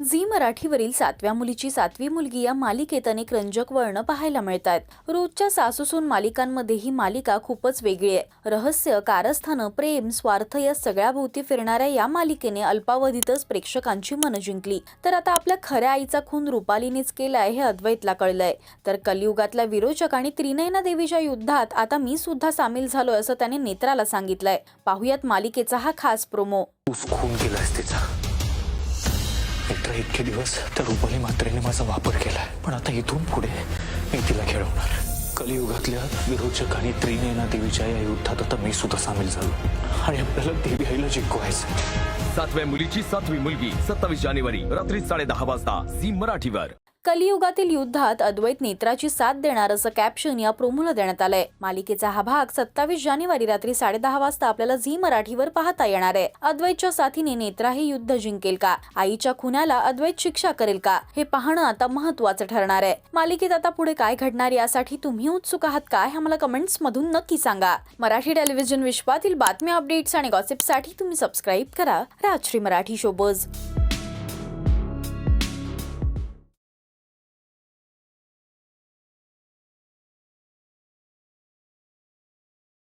Zee मराठीवरील सातव्या मुलीची सातवी मुलगी या मालिकेत अनेक रंजक वळणं पाहायला मिळतात. रोजच्या सासूसून मालिकांमध्ये ही मालिका खूपच वेगळी आहे. रहस्य कारस्थानं प्रेम स्वार्थ या सगळ्या भोवती फिरणाऱ्या या मालिकेने अल्पावधीतच प्रेक्षकांची मनं जिंकली. तर आता आपल्या खऱ्या आईचा खून रुपालीनेच केलाय हे अद्वैतला कळलंय. तर कलियुगातल्या विरोचक आणि त्रिनयना देवीच्या युद्धात आता मी सुद्धा सामील झालोय असं त्याने नेत्राला सांगितलंय. पाहुयात मालिकेचा हा खास प्रोमो. खून केलास मित्र इतके दिवस त्या रुपाली मात्रेने माझा वापर केलाय. पण आता इथून पुढे मी तिला खेळवणार. कलियुगातल्या विरोचक आणि त्रिनेना देवीच्या या युद्धात आता मी सुद्धा सामील झालो. आणि आपल्याला देवी आईला जिंकवायचं सातव्या मुलीची सातवी मुलगी सत्तावीस जानेवारी रात्री साडे दहा वाजता झी मराठीवर. कलियुगातील युद्धात अद्वैत नेत्राची साथ देणार असं कॅप्शन या प्रोमोला देण्यात आलंय. मालिकेचा हा भाग सत्तावीस जानेवारी रात्री साडेदहा वाजता आपल्याला झी मराठीवर पाहता येणार आहे. अद्वैतच्या साथीने नेत्रा हे युद्ध जिंकेल का? आईच्या खुन्याला अद्वैत शिक्षा करेल का? हे पाहणं आता महत्वाचं ठरणार आहे. मालिकेत आता पुढे काय घडणार यासाठी तुम्ही उत्सुक आहात काय हे मला कमेंट्स मधून नक्की सांगा. मराठी टेलिव्हिजन विश्वातील बातम्या अपडेट्स आणि गॉसिपसाठी तुम्ही सबस्क्राईब करा. Rajshri Marathi showbiz